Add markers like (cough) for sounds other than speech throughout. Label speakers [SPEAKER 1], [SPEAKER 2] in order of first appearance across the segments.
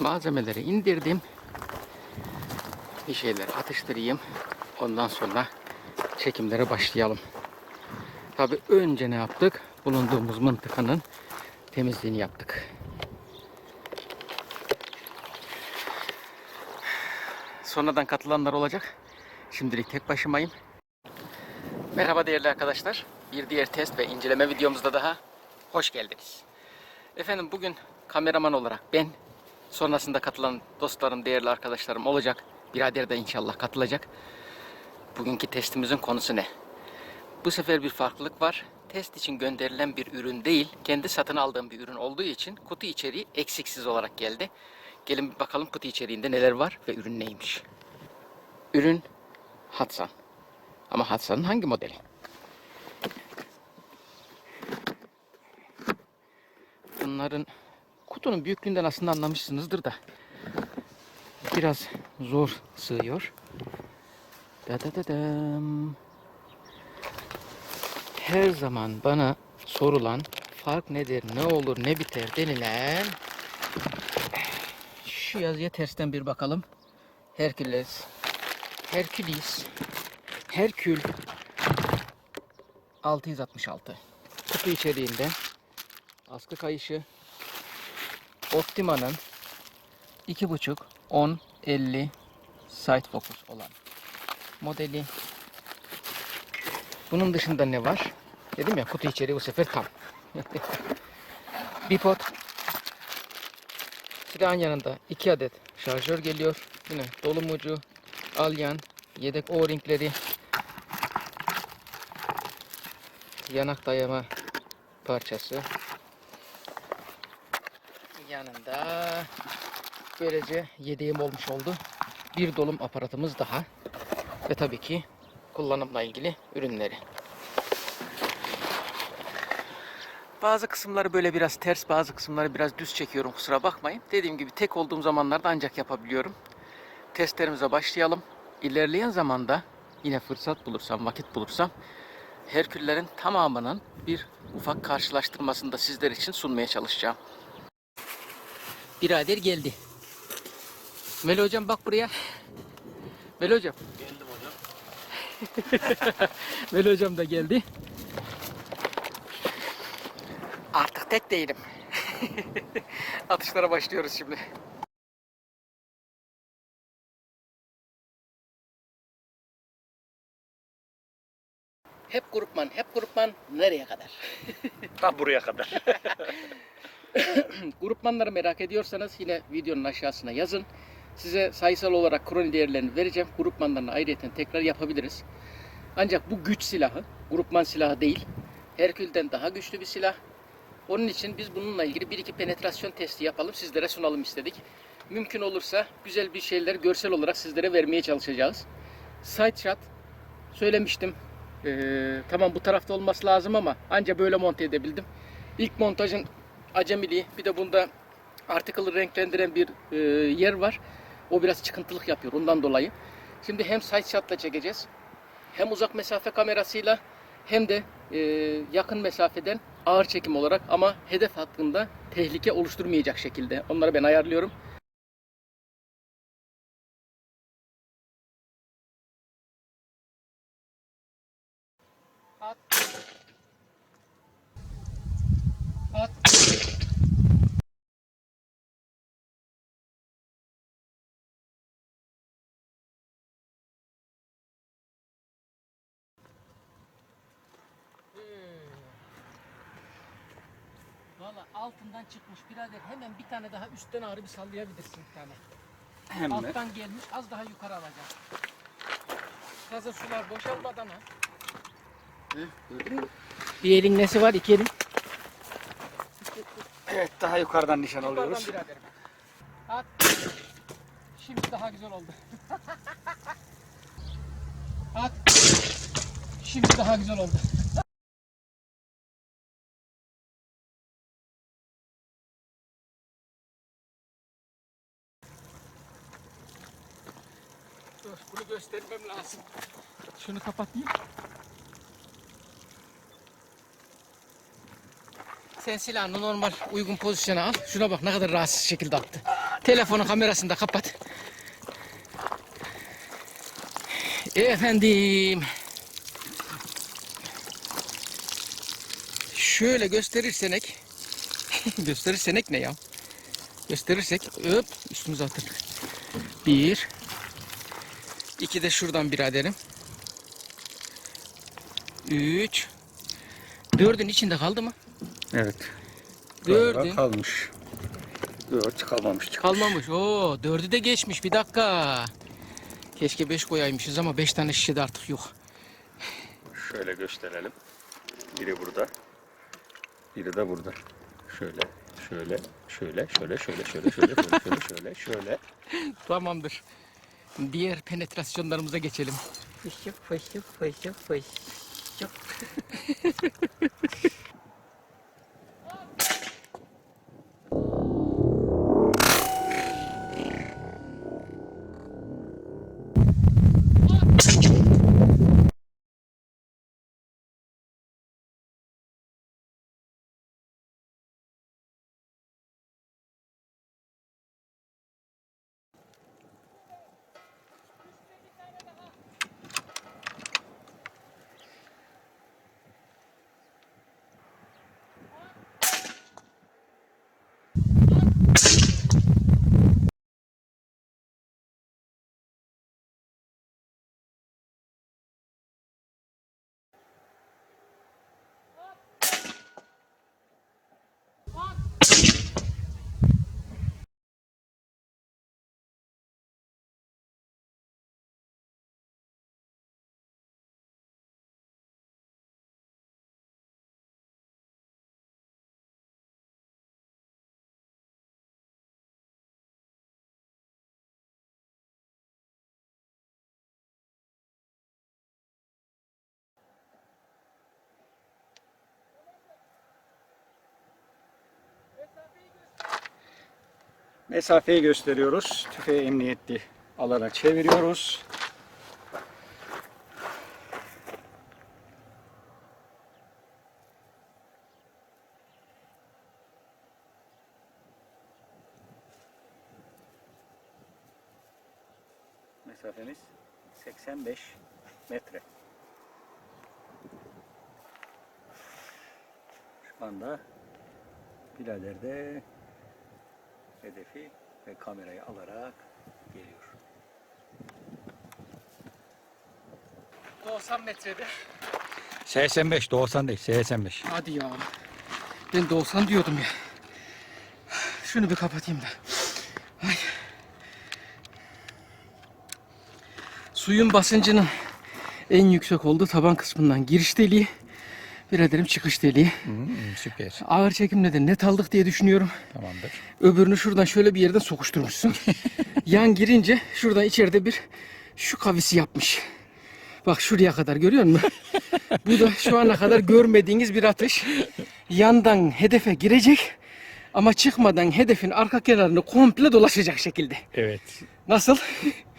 [SPEAKER 1] Malzemeleri indirdim. Bir şeyler atıştırayım. Ondan sonra çekimlere başlayalım. Tabi önce ne yaptık? Bulunduğumuz mıntıkanın temizliğini yaptık. Sonradan katılanlar olacak. Şimdilik tek başımayım. Merhaba değerli arkadaşlar. Bir diğer test ve inceleme videomuzda daha hoş geldiniz. Efendim bugün kameraman olarak ben, sonrasında katılan dostlarım, değerli arkadaşlarım olacak. Birader de inşallah katılacak. Bugünkü testimizin konusu ne? Bu sefer bir farklılık var. Test için gönderilen bir ürün değil, kendi satın aldığım bir ürün olduğu için kutu içeriği eksiksiz olarak geldi. Gelin bir bakalım kutu içeriğinde neler var ve ürün neymiş. Ürün Hatsan. Ama Hatsan'ın hangi modeli? Bunların kutunun büyüklüğünden aslında anlamışsınızdır da biraz zor sığıyor. Da da da dam. Her zaman bana sorulan fark nedir, ne olur, ne biter denilen şu yazıya tersten bir bakalım. Herküles, Herkülis, Herkül 666. Kutu içeriğinde askı kayışı Optima'nın 2.5 10 50 side focus olan modeli. Bunun dışında ne var? Dedim ya kutu içeriği bu sefer tam. (laughs) Bipod. Silahın yanında 2 adet şarjör geliyor. Yine dolum ucu, alyan, yedek o-ringleri, yanak dayama parçası. Yanında böylece yedeğim olmuş oldu. Bir dolum aparatımız daha. Ve tabii ki kullanımla ilgili ürünleri. Bazı kısımları böyle biraz ters, bazı kısımları biraz düz çekiyorum kusura bakmayın. Dediğim gibi tek olduğum zamanlarda ancak yapabiliyorum. Testlerimize başlayalım. İlerleyen zamanda yine fırsat bulursam, vakit bulursam Herküllerin tamamının bir ufak karşılaştırmasını da sizler için sunmaya çalışacağım. Birader geldi. Meli hocam bak buraya. Meli hocam.
[SPEAKER 2] Geldim hocam. (laughs)
[SPEAKER 1] Meli hocam da geldi. Artık tek değilim. (laughs) Atışlara başlıyoruz şimdi. Hep grupman, hep grupman nereye kadar? (laughs)
[SPEAKER 2] Tam buraya kadar. (coughs)
[SPEAKER 1] Grupmanları merak ediyorsanız yine videonun aşağısına yazın. Size sayısal olarak kroni değerlerini vereceğim. Grupmanlarını ayrıyeten tekrar yapabiliriz. Ancak bu güç silahı, grupman silahı değil. Herkül'den daha güçlü bir silah. Onun için biz bununla ilgili bir iki penetrasyon testi yapalım, sizlere sunalım istedik. Mümkün olursa güzel bir şeyler görsel olarak sizlere vermeye çalışacağız. Side shot söylemiştim. Ee, tamam bu tarafta olması lazım ama anca böyle monte edebildim. İlk montajın acemiliği bir de bunda article'ı renklendiren bir e, yer var. O biraz çıkıntılık yapıyor ondan dolayı. Şimdi hem side shot'la çekeceğiz. Hem uzak mesafe kamerasıyla hem de e, yakın mesafeden ağır çekim olarak ama hedef hakkında tehlike oluşturmayacak şekilde. Onları ben ayarlıyorum. At. Valla altından çıkmış birader hemen bir tane daha üstten ağrı bir sallayabilirsin bir tane.
[SPEAKER 2] Hem
[SPEAKER 1] Alttan gelmiş az daha yukarı alacağım. Fazla sular boşalmadan ha. Bir elin nesi var iki elin?
[SPEAKER 2] Evet daha yukarıdan nişan
[SPEAKER 1] Yukarıdan
[SPEAKER 2] alıyoruz.
[SPEAKER 1] biraderim. At. Şimdi daha güzel oldu. (laughs) At. Şimdi daha güzel oldu. Göstermem lazım. Şunu kapatayım. Sen silahını normal uygun pozisyona al. Şuna bak ne kadar rahatsız şekilde attı. Telefonun kamerasını da kapat. Efendim. Şöyle gösterirsenek. (laughs) gösterirsenek ne ya? Gösterirsek öp üstümüze atın. Bir. İki de şuradan biraderim. Üç. Dördün içinde kaldı mı?
[SPEAKER 3] Evet.
[SPEAKER 1] Dördün.
[SPEAKER 3] kalmış. Dört kalmamış.
[SPEAKER 1] Kalmamış. Oo, dördü de geçmiş. Bir dakika. Keşke beş koyaymışız ama beş tane şişe de artık yok.
[SPEAKER 3] Şöyle gösterelim. Biri burada. Biri de burada. Şöyle, şöyle, şöyle, şöyle, şöyle, şöyle, şöyle, şöyle, şöyle, şöyle, şöyle. (laughs)
[SPEAKER 1] Tamamdır. Diğer penetrasyonlarımıza geçelim. Fışık fışık fışık fışık. (laughs)
[SPEAKER 3] Mesafeyi gösteriyoruz. Tüfeği emniyetli alana çeviriyoruz. Mesafemiz 85 metre. Şu anda birader de hedefi ve kamerayı alarak geliyor.
[SPEAKER 1] 90 metrede.
[SPEAKER 3] 85, 90 değil, 85.
[SPEAKER 1] Hadi ya. Ben 90 diyordum ya. Şunu bir kapatayım da. Ay. Suyun basıncının en yüksek olduğu taban kısmından giriş deliği. Biraderim çıkış deliği.
[SPEAKER 3] süper.
[SPEAKER 1] Ağır çekimle de net aldık diye düşünüyorum.
[SPEAKER 3] Tamamdır.
[SPEAKER 1] Öbürünü şuradan şöyle bir yerden sokuşturmuşsun. (laughs) Yan girince şuradan içeride bir şu kavisi yapmış. Bak şuraya kadar görüyor musun? (laughs) Bu da şu ana kadar görmediğiniz bir atış. Yandan hedefe girecek ama çıkmadan hedefin arka kenarını komple dolaşacak şekilde.
[SPEAKER 3] Evet.
[SPEAKER 1] Nasıl?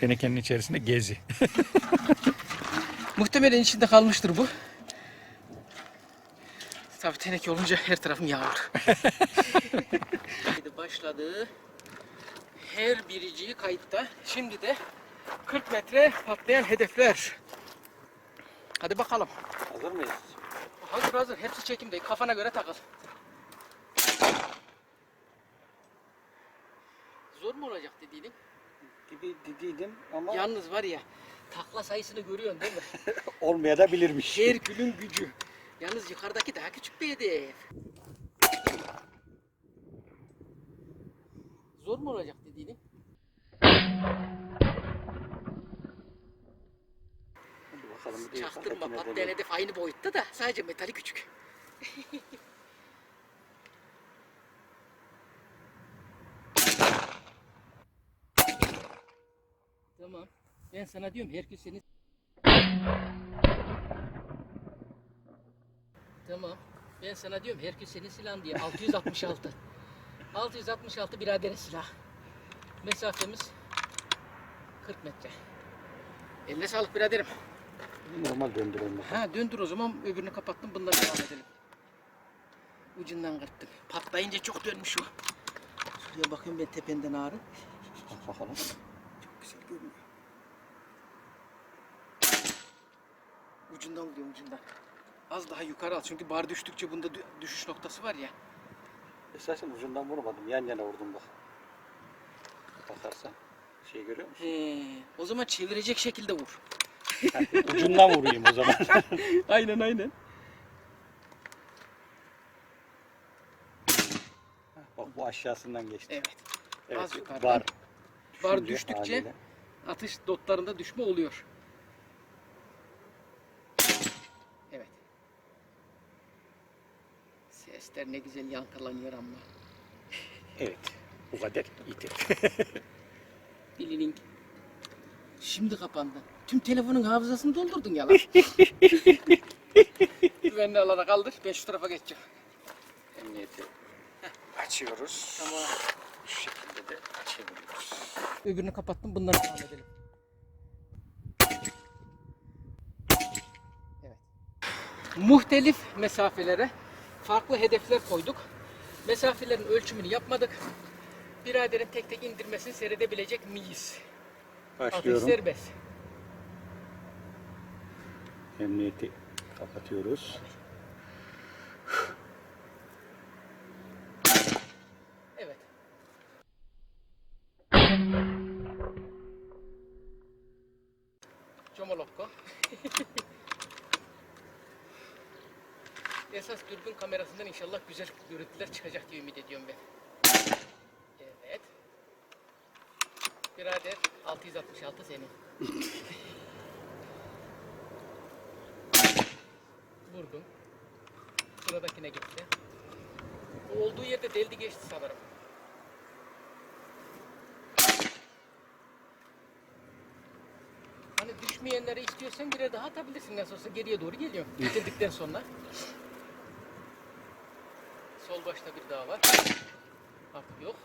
[SPEAKER 3] Tenekenin içerisinde gezi. (laughs)
[SPEAKER 1] Muhtemelen içinde kalmıştır bu. Tabii teneke olunca her tarafım yağmur. Şimdi başladı. Her biriciği kayıtta. Şimdi de 40 metre patlayan hedefler. Hadi bakalım.
[SPEAKER 3] Hazır mıyız?
[SPEAKER 1] Hazır hazır. Hepsi çekimde. Kafana göre takıl. Zor mu olacak dediğin?
[SPEAKER 3] Gibi dediydim ama
[SPEAKER 1] Yalnız var ya takla sayısını görüyorsun değil mi? (laughs)
[SPEAKER 3] olmaya da bilirmiş.
[SPEAKER 1] Herkül'ün gücü. Yalnız yukarıdaki daha küçük bir hedef. Zor mu olacak dediğini?
[SPEAKER 3] Hadi bakalım
[SPEAKER 1] Çaktırma patlayan hedef aynı boyutta da sadece metali küçük. tamam. Ben sana diyorum Herkül seni... Tamam. Ben sana diyorum Herkül senin silahın diye. 666. 666 (laughs) biraderin silah. Mesafemiz 40 metre. Eline sağlık biraderim.
[SPEAKER 3] Normal döndürelim.
[SPEAKER 1] Ha döndür o zaman öbürünü kapattım bundan devam edelim. Ucundan kırptım. Patlayınca çok dönmüş o. Şuraya bakıyorum ben tependen ağrı.
[SPEAKER 3] Bak bakalım.
[SPEAKER 1] Çok güzel görünüyor. Ucundan vuruyorum ucundan. Az daha yukarı al çünkü bar düştükçe bunda dü- düşüş noktası var ya.
[SPEAKER 3] Esasen ucundan vurmadım. Yan yana vurdum bak. Bakarsan şey görüyor musun?
[SPEAKER 1] He, o zaman çevirecek şekilde vur. (laughs)
[SPEAKER 3] ucundan vurayım o zaman. (laughs)
[SPEAKER 1] aynen aynen.
[SPEAKER 3] bak bu aşağısından geçti.
[SPEAKER 1] Evet.
[SPEAKER 3] Evet,
[SPEAKER 1] az yukarıdan.
[SPEAKER 3] Var.
[SPEAKER 1] Bar
[SPEAKER 3] Düşünce
[SPEAKER 1] düştükçe
[SPEAKER 3] haliyle.
[SPEAKER 1] atış dotlarında düşme oluyor. Evet. Sesler ne güzel yankılanıyor ama.
[SPEAKER 3] Evet. Bu kadar yeter. (laughs)
[SPEAKER 1] Bilinin. Şimdi kapandı. Tüm telefonun hafızasını doldurdun ya lan. (laughs) Güvenli alana kaldır. Ben şu tarafa geçeceğim.
[SPEAKER 3] Emniyeti açıyoruz.
[SPEAKER 1] Tamam.
[SPEAKER 3] Şu şekilde de çeviriyoruz.
[SPEAKER 1] Öbürünü kapattım. Bundan devam edelim. Evet. Muhtelif mesafelere farklı hedefler koyduk. Mesafelerin ölçümünü yapmadık. Biraderin tek tek indirmesini seyredebilecek miyiz? Atış
[SPEAKER 3] Başlıyorum.
[SPEAKER 1] serbest.
[SPEAKER 3] Emniyeti kapatıyoruz.
[SPEAKER 1] Evet. Esas dürbün kamerasından inşallah güzel görüntüler çıkacak diye ümit ediyorum ben. Evet. Birader 666 senin. Vurdum. Sıradakine gitti. Olduğu yerde deldi geçti sanırım. Hani düşmeyenleri istiyorsan bire daha atabilirsin nasıl olsa geriye doğru geliyor. Bitirdikten sonra. Başta bir daha var. Artık yok.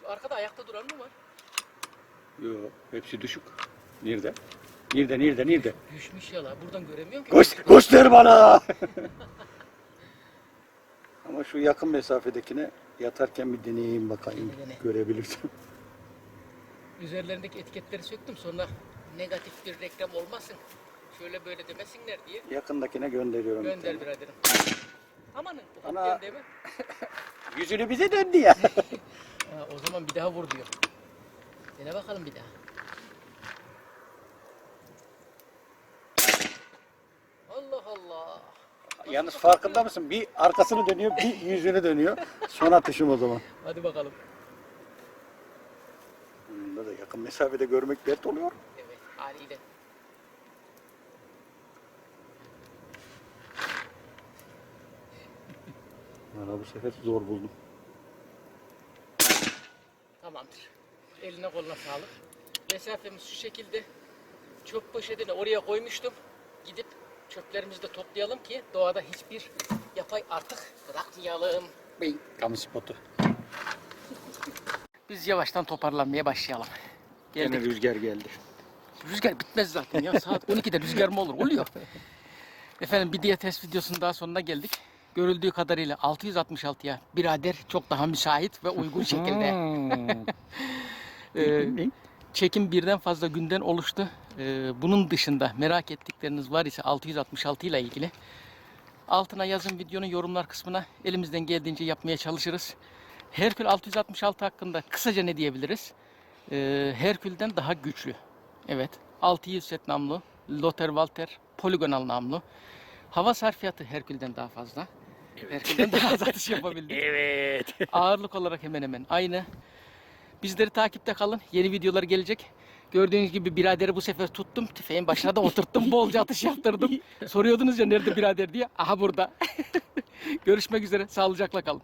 [SPEAKER 1] Şu arkada ayakta duran mı var?
[SPEAKER 3] Yok, hepsi düşük. Nerede? Nerede, nerede, nerede?
[SPEAKER 1] Düşmüş ya la. Buradan göremiyorum ki.
[SPEAKER 3] Göster, göster bana! (laughs) Ama şu yakın mesafedekine yatarken bir deneyeyim bakayım.
[SPEAKER 1] Dene.
[SPEAKER 3] Görebilirsem.
[SPEAKER 1] Üzerlerindeki etiketleri söktüm sonra negatif bir reklam olmasın. Şöyle böyle demesinler diye
[SPEAKER 3] Yakındakine gönderiyorum. bir
[SPEAKER 1] gönder
[SPEAKER 3] tane.
[SPEAKER 1] biraderim.
[SPEAKER 3] Ana.
[SPEAKER 1] diyen değil mi?
[SPEAKER 3] Yüzünü bize döndü ya. (laughs)
[SPEAKER 1] Ha, o zaman bir daha vur diyor. Dene bakalım bir daha. Allah Allah.
[SPEAKER 3] Yalnız farkında mısın? Bir arkasını dönüyor, bir yüzünü dönüyor. Son atışım o zaman.
[SPEAKER 1] Hadi bakalım.
[SPEAKER 3] Bunda da yakın mesafede görmek dert oluyor.
[SPEAKER 1] Evet haliyle.
[SPEAKER 3] Bana bu sefer zor buldum.
[SPEAKER 1] Tamamdır. Eline koluna sağlık. Mesafemiz şu şekilde. Çöp poşetini oraya koymuştum. Gidip çöplerimizi de toplayalım ki doğada hiçbir yapay artık bırakmayalım.
[SPEAKER 3] Bing. Kamu spotu.
[SPEAKER 1] Biz yavaştan toparlanmaya başlayalım. Geldik.
[SPEAKER 3] rüzgar geldi.
[SPEAKER 1] Rüzgar bitmez zaten ya. Saat 12'de rüzgar mı olur? Oluyor. Efendim bir diğer test videosunun daha sonuna geldik. Görüldüğü kadarıyla 666'ya birader çok daha müsait ve uygun (laughs) şekilde. (laughs) Ee,
[SPEAKER 3] Bing.
[SPEAKER 1] çekim birden fazla günden oluştu. Ee, bunun dışında merak ettikleriniz var ise 666 ile ilgili altına yazın videonun yorumlar kısmına elimizden geldiğince yapmaya çalışırız. Herkül 666 hakkında kısaca ne diyebiliriz? Ee, Herkül'den daha güçlü. Evet. 600 set namlu, Lothar Walter poligonal namlu. Hava sarfiyatı Herkül'den daha fazla. Herkül'den daha az atış yapabildik.
[SPEAKER 3] Evet. (laughs)
[SPEAKER 1] Ağırlık olarak hemen hemen aynı. Bizleri takipte kalın. Yeni videolar gelecek. Gördüğünüz gibi biraderi bu sefer tuttum. Tüfeğin başına da oturttum. Bolca atış yaptırdım. (laughs) Soruyordunuz ya nerede birader diye. Aha burada. (laughs) Görüşmek üzere. Sağlıcakla kalın.